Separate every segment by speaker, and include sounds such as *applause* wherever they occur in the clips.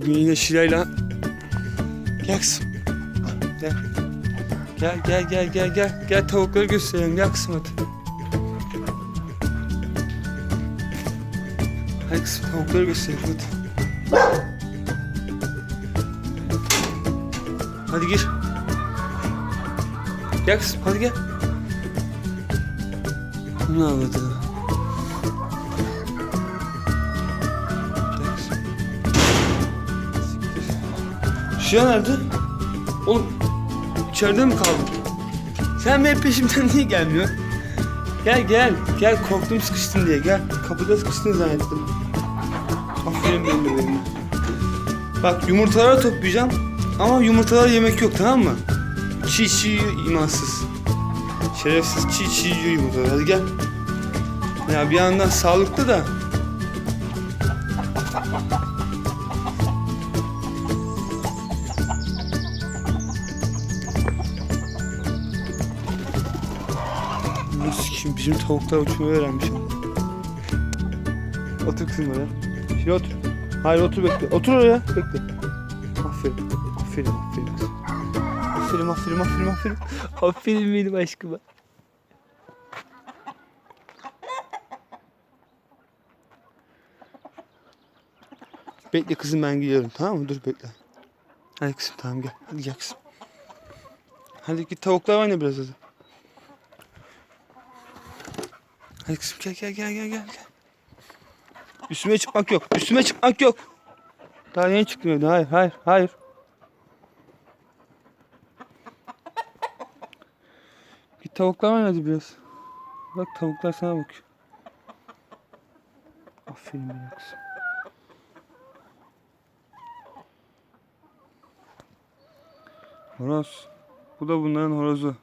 Speaker 1: Bugün yine Şilay'la Gel kızım. Gel. Gel gel gel gel gel. Gel tavukları gösterelim. Gel kızım hadi. Hadi kızım tavukları gösterelim hadi. Hadi gir. Gel kızım hadi gel. Ne anladı? Şia nerede? Oğlum içeride mi kaldın? Sen benim peşimden *laughs* niye gelmiyorsun? Gel gel gel korktum sıkıştın diye gel. Kapıda sıkıştın zannettim. Aferin benim bebeğime. Bak yumurtaları toplayacağım ama yumurtalara yemek yok tamam mı? Çiğ çiğ imansız. Şerefsiz çiğ çiğ yiyor yumurtaları hadi gel. Ya bir yandan sağlıklı da bizim tavuklar uçmayı öğrenmiş. Otur kızım oraya. Şimdi otur. Hayır otur bekle. Otur oraya bekle. Aferin. Aferin aferin kızım. Aferin aferin aferin aferin. Aferin benim aşkıma. Bekle kızım ben gidiyorum tamam mı? Dur bekle. Hadi kızım tamam gel. Hadi gel kızım. Hadi git tavuklar oyna biraz hadi. Hadi kızım gel gel gel gel gel. Üstüme çıkmak yok. Üstüme çıkmak yok. Daha yeni çıktım evden. Hayır hayır hayır. Git tavuklar oynadı biraz. Bak tavuklar sana bakıyor. Aferin benim kızım. Horoz. Bu da bunların horozu.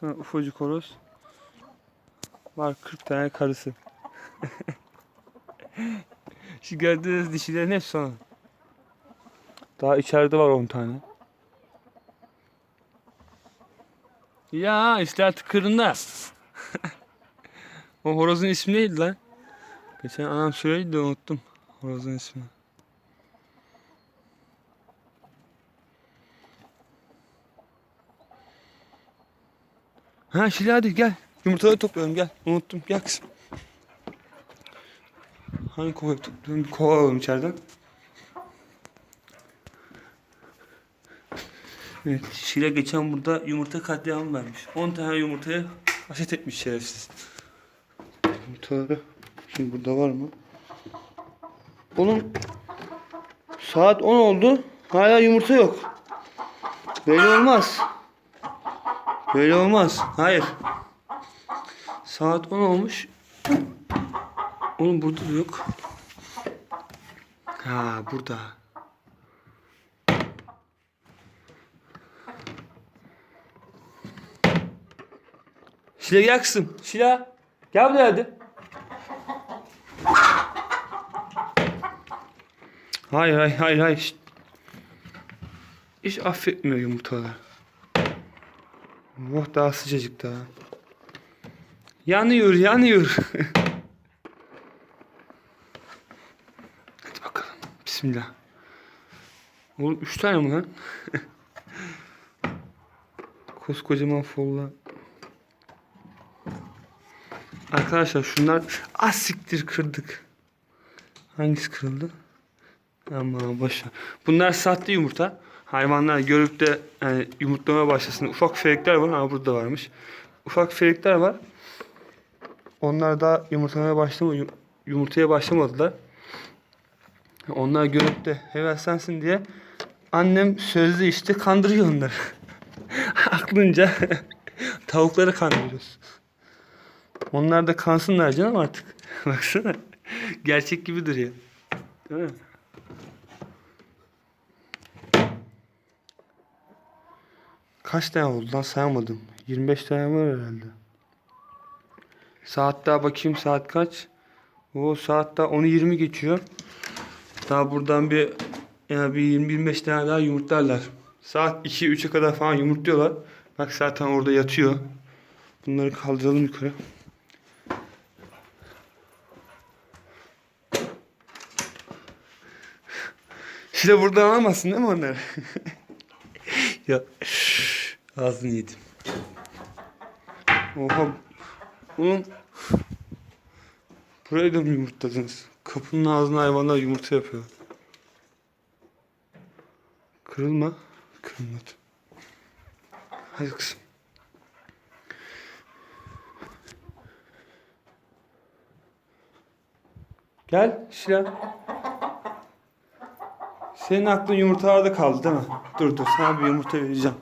Speaker 1: Sana ufacık horoz. Var 40 tane karısı. *laughs* Şu gördüğünüz dişilerin hepsi sana. Daha içeride var 10 tane. Ya işte artık kırında. *laughs* o horozun ismi neydi lan? Geçen anam söyledi de unuttum horozun ismini. Ha Şile hadi gel. Yumurtaları toplayalım gel. Unuttum gel kızım. Hangi kovayı toplayalım? Bir kova alalım içeriden. Evet, Şile geçen burada yumurta katliamı vermiş. 10 tane yumurtaya haşet etmiş şerefsiz. Yumurtaları şimdi burada var mı? Oğlum saat 10 oldu. Hala yumurta yok. Böyle olmaz. Böyle olmaz. Hayır. Saat 10 olmuş. Oğlum burada da yok. Ha burada. Şila gel kızım. Şila. Gel buraya hadi. Hayır hayır hayır hayır. Şşt. Hiç affetmiyor yumurtalar. Oh daha sıcacık daha. Yanıyor yanıyor. Hadi bakalım. Bismillah. Oğlum üç tane mi lan? *laughs* Koskocaman folla. Arkadaşlar şunlar az siktir kırdık. Hangisi kırıldı? Ama boşver. Bunlar sahte yumurta. Hayvanlar görüp de yani yumurtlamaya başlasın. Ufak felekler var. Ha burada varmış. Ufak felekler var. Onlar daha yumurtlamaya başlama, yum- yumurtaya başlamadılar. Onlar görüp de heveslensin diye annem sözlü işte kandırıyor onları. *laughs* Aklınca *laughs* tavukları kandırıyoruz. Onlar da kansınlar canım artık. *laughs* Baksana. Gerçek gibi duruyor. Değil mi? Kaç tane oldu lan sayamadım. 25 tane var herhalde. Saat daha bakayım saat kaç? O saat daha 10'u 20 geçiyor. Daha buradan bir yani bir 20-25 tane daha yumurtlarlar. Saat 2-3'e kadar falan yumurtluyorlar. Bak zaten orada yatıyor. Bunları kaldıralım yukarı. Şile buradan alamazsın değil mi onları? *laughs* ya ağzını yedim. Oha. Bunun burayı da mı yumurtladınız? Kapının ağzına hayvanlar yumurta yapıyor. Kırılma. Kırılmadı. Hadi kızım. Gel Şila. Senin aklın yumurtalarda kaldı değil mi? Dur dur sana bir yumurta vereceğim.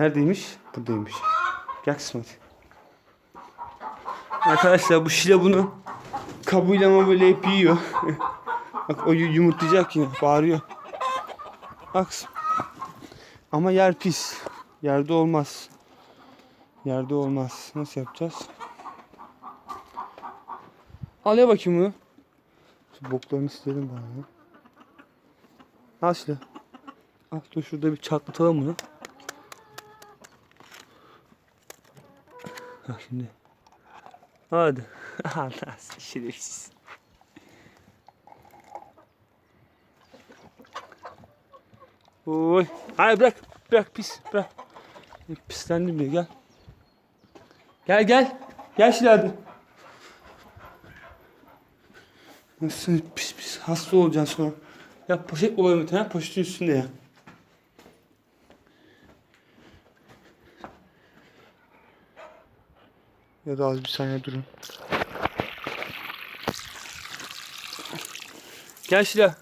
Speaker 1: Neredeymiş? Buradaymış. Gel hadi. Arkadaşlar bu Şile bunu kabuğuyla mı böyle hep yiyor. *laughs* Bak o yu- yumurtlayacak yine bağırıyor. Bak. Ama yer pis. Yerde olmaz. Yerde olmaz. Nasıl yapacağız? Al ya bakayım bunu. Şu boklarını silelim bana. Al Şile. Al dur şurada bir çatlatalım bunu. Ha şimdi. Hadi. *laughs* Allah şerefsiz. Oy. Hayır bırak. Bırak pis. Bırak. Pislendim diye gel. Gel gel. Gel şimdi. Nasıl pis pis hasta olacaksın sonra. Ya poşet bulalım bir tane poşetin üstünde ya. Ya da az bir saniye durun. Gel Şila.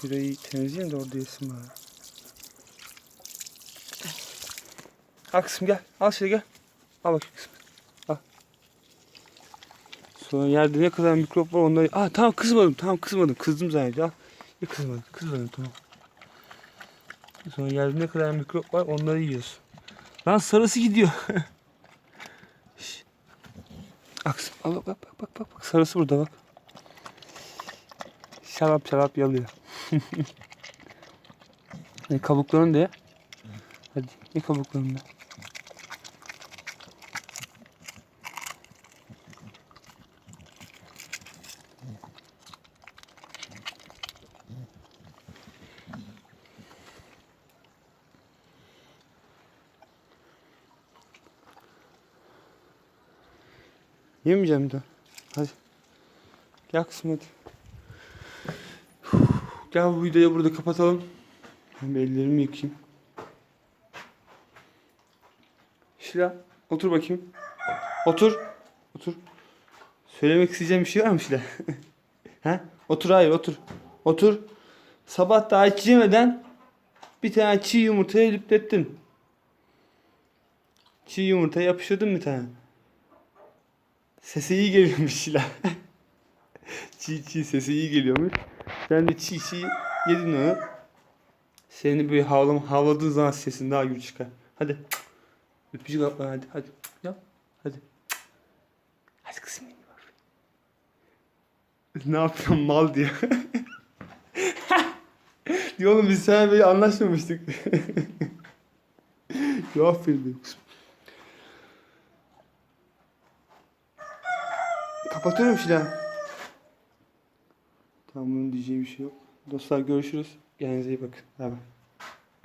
Speaker 1: Şurayı temizleyeyim de orada yesin bari. Al kızım gel. Al Şila gel. Al bakayım kızım. Al. Sonra yerde ne kadar mikrop var onları... Aa tamam kızmadım. Tamam kızmadım. Kızdım zannediyorum. Al. Ya kızmadım. Kızmadım tamam. Sonra yerde ne kadar mikrop var onları yiyorsun. Lan sarısı gidiyor. *laughs* Şş. Aksın. Al bak bak bak bak bak. Sarısı burada bak. Şarap şarap yalıyor. *laughs* e, kabuklarını da ye. Hadi ye kabuklarını da. Yemeyeceğim de. Hadi. Gel hadi. Gel bu videoyu burada kapatalım. Ben ellerimi yıkayayım. Şila otur bakayım. Otur. Otur. Söylemek isteyeceğim bir şey var mı Şila? *laughs* ha? Otur hayır otur. Otur. Sabah daha hiç yemeden bir tane çiğ yumurtaya lüplettin. Çiğ yumurtaya yapıştırdın bir tane. Sesi iyi geliyormuş Şila. çiğ çiğ sesi iyi geliyormuş. Sen de çiğ çiğ yedin onu. Seni böyle havlam havladığın zaman sesin daha gür çıkar. Hadi. Öpücük atma hadi hadi. Yap. Hadi. Hadi kızım benim. Ne yapıyorsun mal diyor. *laughs* diyor oğlum biz seninle böyle anlaşmamıştık. *laughs* ya aferin benim kızım. Kapatıyorum Şila. Tamam bunun diyeceği bir şey yok. Dostlar görüşürüz. Kendinize iyi bakın. Bay bay.